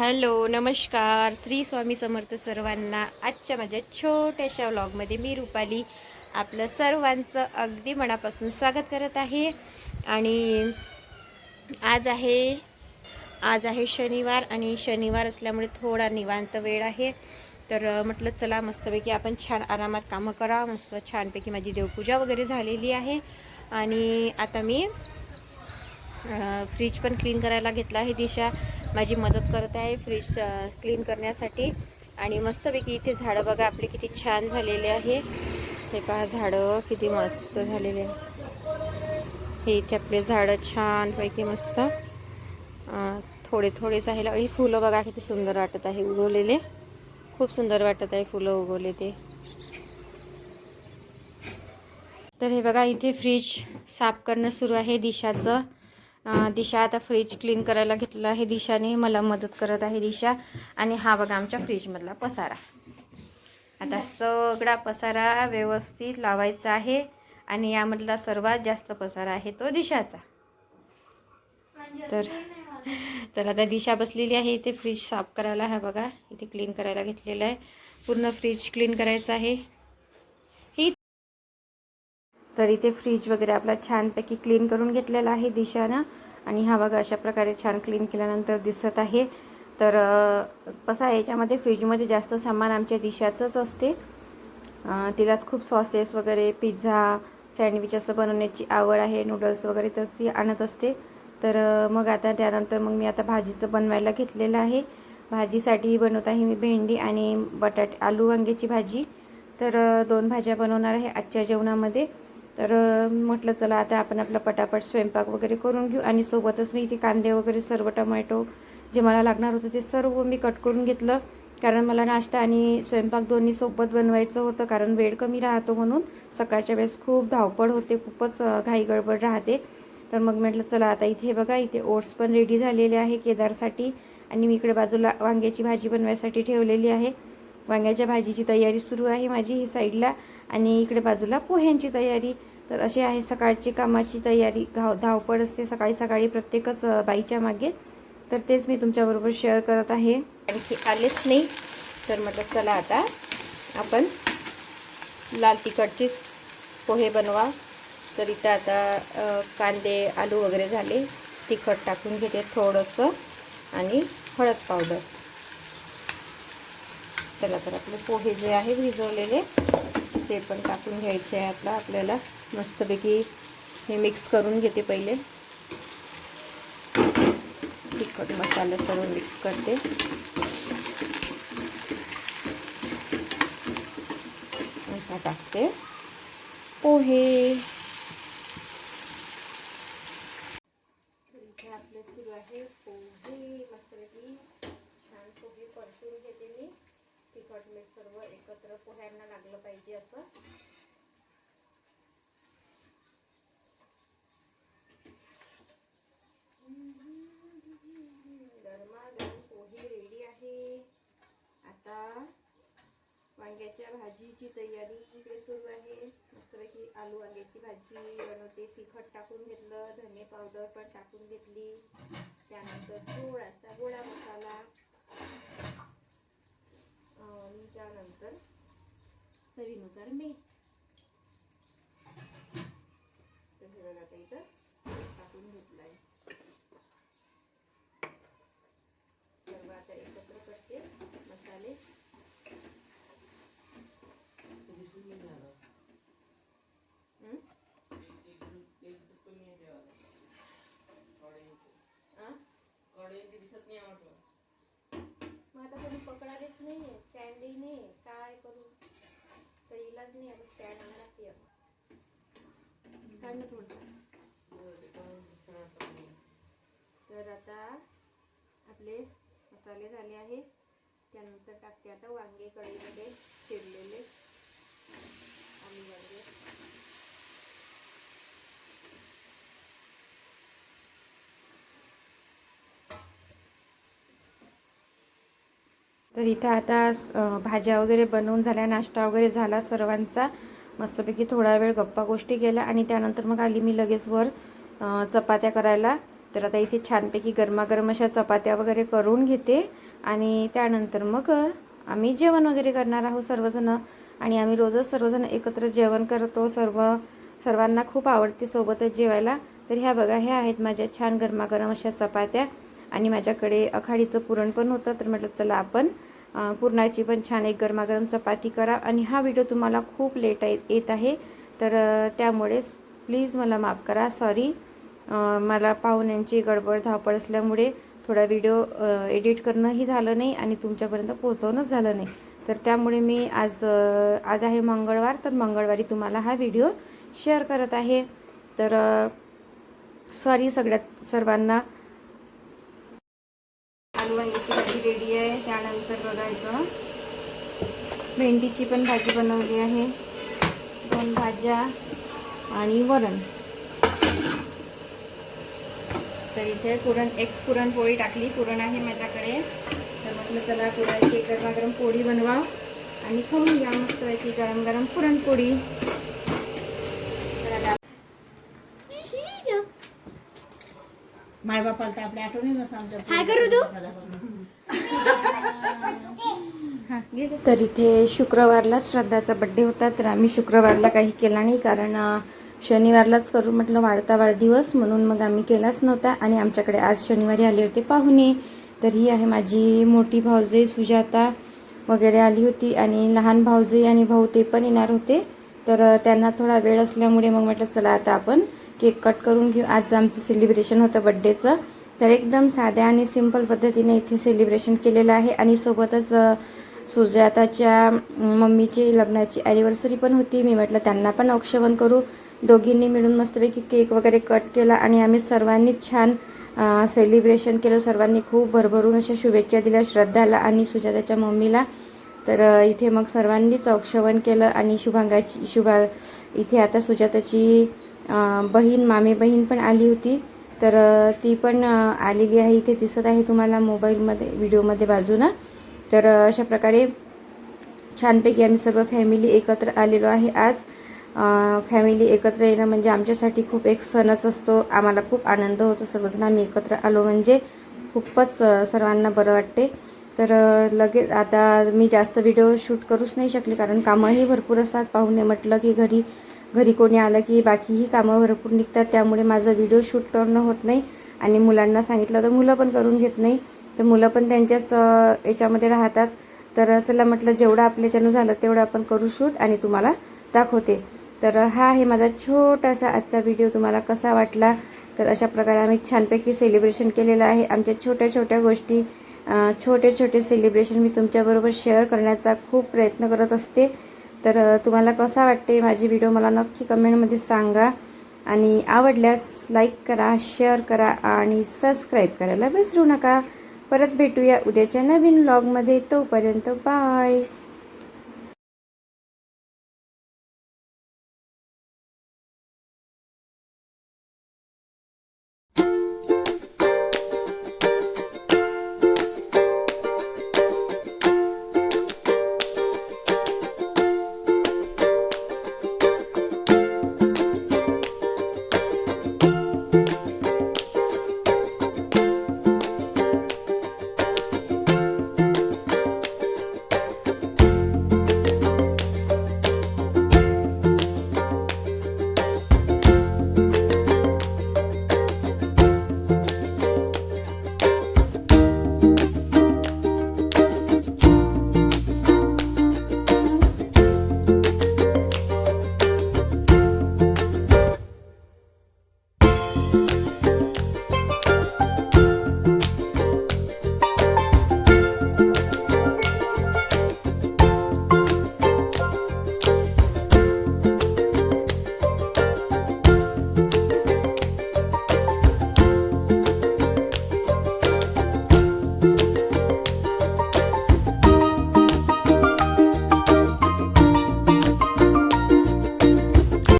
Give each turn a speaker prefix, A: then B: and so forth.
A: Hello नमस्कार. श्री स्वामी समर्थ सर्वांना आजच्या माझ्या छोट्याशा व्लॉगमध्ये मी रुपाली आपलं सर्वांचं अगदी मनापासून स्वागत करत आहे. आणि आज आहे आज आहे शनिवार आणि शनिवार असल्यामुळे थोडा निवांत वेळ आहे. तर म्हटलं चला मस्तपैकी आपण छान आरामात कामं करा मस्त छानपैकी माझी देवपूजा वगैरे झालेली आहे. आणि आता मी फ्रीज पण क्लीन करायला घेतला आहे दिशा. माझी मदत करत आहे फ्रीज क्लीन करण्यासाठी. आणि मस्तपैकी इथे झाडं बघा आपले किती छान झालेले आहे. हे पहा झाडं किती मस्त झालेले हे इथे आपले झाडं छानपैकी मस्त थोडे थोडेच आहे ही फुलं बघा किती सुंदर वाटत आहे उगवलेले. खूप सुंदर वाटत आहे फुलं उगवले ते. तर हे बघा इथे फ्रीज साफ करणं सुरू आहे दिशाचं. दिशा आता फ्रीज क्लीन करायला घेतलं आहे. दिशाने मला मदत करत आहे दिशा. आणि हा बघा आमच्या फ्रीजमधला पसारा. आता सगळा पसारा व्यवस्थित लावायचा आहे. आणि यामधला सर्वात जास्त पसारा आहे तो दिशाचा. तर तर आता दिशा बसलेली आहे. इथे फ्रीज साफ करायला हा बघा. इथे क्लीन करायला घेतलेलं आहे. पूर्ण फ्रीज क्लीन करायचं आहे. तर इथे फ्रीज वगैरे आपला छानपैकी क्लीन करून घेतलेला आहे दिशानं. आणि हा बघा अशा प्रकारे छान क्लीन केल्यानंतर दिसत आहे. तर कसं आहे याच्यामध्ये फ्रीजमध्ये जास्त सामान आमच्या दिशाचंच असते. तिलाच खूप सॉसेस वगैरे पिझ्झा सँडविच असं बनवण्याची आवड आहे नूडल्स वगैरे तर ती आणत असते. तर मग आता त्यानंतर मग मी आता भाजीचं बनवायला घेतलेलं आहे. भाजीसाठीही बनवत आहे मी भेंडी आणि बटाटे आलू वांग्याची भाजी. तर दोन भाज्या बनवणार आहे आजच्या जेवणामध्ये. तर म्हटलं चला आता आपण आपला पटापट स्वयंपाक वगैरे करून घेऊ. आणि सोबतच मी इथे कांदे वगैरे सर्व टमॅटो जे मला लागणार होतं ते सर्व मी कट करून घेतलं. कारण मला नाश्ता आणि स्वयंपाक दोन्ही सोबत बनवायचं होतं कारण वेळ कमी राहतो म्हणून. सकाळच्या वेळेस खूप धावपळ होते खूपच घाई गडबड राहते. तर मग म्हटलं चला आता इथे बघा इथे ओट्स पण रेडी झालेले आहे केदारसाठी. आणि मी इकडे बाजूला वांग्याची भाजी बनवायसाठी ठेवलेली आहे. वांग्याच्या भाजीची तयारी सुरू आहे माझी ही साईडला आणि इकडे बाजूला पोह्यांची तयारी. तर अशी आहे सकाळची कामाची तयारी. धाव धावपळ असते सकाळी सकाळी प्रत्येकच बाईच्या मागे. तर तेच मी तुमच्याबरोबर शेअर करत आहे. आणखी आलेच नाही. तर म्हटलं चला आता आपण लाल तिखटचीच पोहे बनवा. तर इथं आता कांदे आलू वगैरे झाले. तिखट टाकून घेते थोडंसं. आणि हळद पावडर. चला तर आपले पोहे जे आहे भिजवलेले ते पण टाकून घ्यायचे आहे आता आपल्याला. मस्तपैकी हे मिक्स करून घेते पहिले. तिखट मसाला सर्व मिक्स करते. आता टाकते. पोहे. आपलं आपले सुरू आहे पोहे. मस्तपैकी छान पोहे परतून घेते मी. तिखट मीठ सर्व एकत्र पोह्यांना लागलं पाहिजे असं गरमागरम पोहे रेडी आहे आता वांग्याच्या भाजीची तयारी इकडे सुरू आहे. मस्तपैकी आलू वांग्याची भाजी बनवते. तिखट टाकून घेतलं धने पावडर पण टाकून घेतली. त्यानंतर थोडासा गोळा मसाला. आणि त्यानंतर चवीनुसार मीठ. तर हे बघा आता इथं टाकून घेतलं आहे सर्व आता एकत्र करते. मसाले हं? आ? मग आता कोणी पकडायलाच नाही आहे स्टँडही नाही काय करू? तर इलाज नाही आता स्टँड आणायला लागते काढणं थोडंसं तर आता आपले मसाले झाले आहे. त्यानंतर टाकते आता वांगे कढईमध्ये चिरलेले आलू वांगे तर इथं आता भाज्या वगैरे बनवून झाल्या नाश्ता वगैरे झाला सर्वांचा. मस्तपैकी थोडा वेळ गप्पा गोष्टी केल्या आणि त्यानंतर मग आली मी लगेच वर चपात्या करायला. तर आता इथे छानपैकी गरमागरम अशा चपात्या वगैरे करून घेते आणि त्यानंतर मग आम्ही जेवण वगैरे करणार आहोत सर्वजणं. आणि आम्ही रोजच सर्वजण एकत्र जेवण करतो. सर्व सर्वांना खूप आवडते सोबतच जेवायला. तर ह्या बघा ह्या आहेत माझ्या छान गरमागरम अशा चपात्या. आणि माझ्याकडे अखाडीचं पुरण पण होतं. तर म्हटलं चला आपण पुरणाची पण छान एक गरमागरम चपाती करा. आणि हा व्हिडिओ तुम्हाला खूप लेट येत आहे. तर त्यामुळेच त्यामुळे प्लीज मला माफ करा. सॉरी मला पाहुण्यांची गडबड धावपळ असल्यामुळे थोडा व्हिडिओ एडिट करणंही झालं नाही आणि तुमच्यापर्यंत पोहोचवणंच झालं नाही. तर त्यामुळे मी आज आज आहे मंगळवार. तर मंगळवारी तुम्हाला हा व्हिडिओ शेअर करत आहे. तर सॉरी सगळ्यात सर्वांना. रेडी आहे. त्यानंतर बघा इथं भेंडीची पण भाजी बनवली आहे. दोन भाज्या आणि वरण. तर इथे पुरण एक पुरणपोळी टाकली. पुरण आहे माझ्याकडे. तर म्हटलं चला पुरणाची एक गरमागरम पोळी बनवा आणि खाऊन घ्या मस्त की गरम गरम पुरणपोळी.
B: माय बापाला तर आपल्या आठवणी नसतं
C: हाय करू तू
A: तर इथे शुक्रवारलाच श्रद्धाचा बड्डे होता तर आम्ही शुक्रवारला काही केला नाही कारण शनिवारलाच करू म्हटलं वाढता वाढदिवस म्हणून मग आम्ही केलाच नव्हता आणि आमच्याकडे आज शनिवारी आले होते पाहुणे. तर ही आहे माझी मोठी भाऊजे सुजाता वगैरे आली होती आणि लहान भाऊजे आणि भाऊ ते पण येणार होते. तर त्यांना थोडा वेळ असल्यामुळे मग म्हटलं चला आता आपण केक कट करून घेऊ. आज आमचं सेलिब्रेशन होतं बड्डेचं तर एकदम साध्या आणि सिंपल पद्धतीने इथे सेलिब्रेशन केलेलं आहे. आणि सोबतच सुजाताच्या मम्मीची लग्नाची ॲनिव्हर्सरी पण होती. मी म्हटलं त्यांना पण औक्षवण करू. दोघींनी मिळून मस्तपैकी केक वगैरे कट केला आणि आम्ही सर्वांनीच छान सेलिब्रेशन केलं. सर्वांनी खूप भरभरून अशा शुभेच्छा दिल्या श्रद्धाला आणि सुजाताच्या मम्मीला. तर इथे मग सर्वांनीच औक्षवण केलं आणि शुभांगाची शुभा इथे आता सुजाताची बहीण मामी बहीण पण आली होती. तर ती पण आलेली आहे. इथे दिसत आहे तुम्हाला मोबाईलमध्ये व्हिडिओमध्ये बाजूनं. तर अशा प्रकारे छानपैकी आम्ही सर्व फॅमिली एकत्र आलेलो आहे आज. फॅमिली एकत्र येणं म्हणजे आमच्यासाठी खूप एक सणच असतो. आम्हाला खूप आनंद होतो. सर्वजण आम्ही एकत्र आलो म्हणजे खूपच सर्वांना बरं वाटते. तर लगेच आता मी जास्त व्हिडिओ शूट करूच नाही शकले कारण कामंही भरपूर असतात. पाहुणे म्हटलं की घरी घरी कोणी आलं की बाकीही कामं भरपूर निघतात त्यामुळे माझं व्हिडिओ शूट करणं होत नाही. आणि मुलांना सांगितलं तर मुलं पण करून घेत नाही. तर मुलं पण त्यांच्याच याच्यामध्ये राहतात. तर चला म्हटलं जेवढं आपल्याच्यानं झालं तेवढं आपण करू शूट आणि तुम्हाला दाखवते. तर हा आहे माझा छोटासा आजचा व्हिडिओ तुम्हाला कसा वाटला? तर अशा प्रकारे आम्ही छानपैकी सेलिब्रेशन केलेलं आहे. आमच्या छोट्या छोट्या गोष्टी छोटे छोटे सेलिब्रेशन मी तुमच्याबरोबर शेअर करण्याचा खूप प्रयत्न करत असते. तर तुम्हाला कसा वाटते माझी व्हिडिओ मला नक्की कमेंटमध्ये सांगा. आणि आवडल्यास लाईक करा शेअर करा आणि सबस्क्राईब करायला विसरू नका. परत भेटूया उद्याच्या नवीन व्लॉगमध्ये तोपर्यंत बाय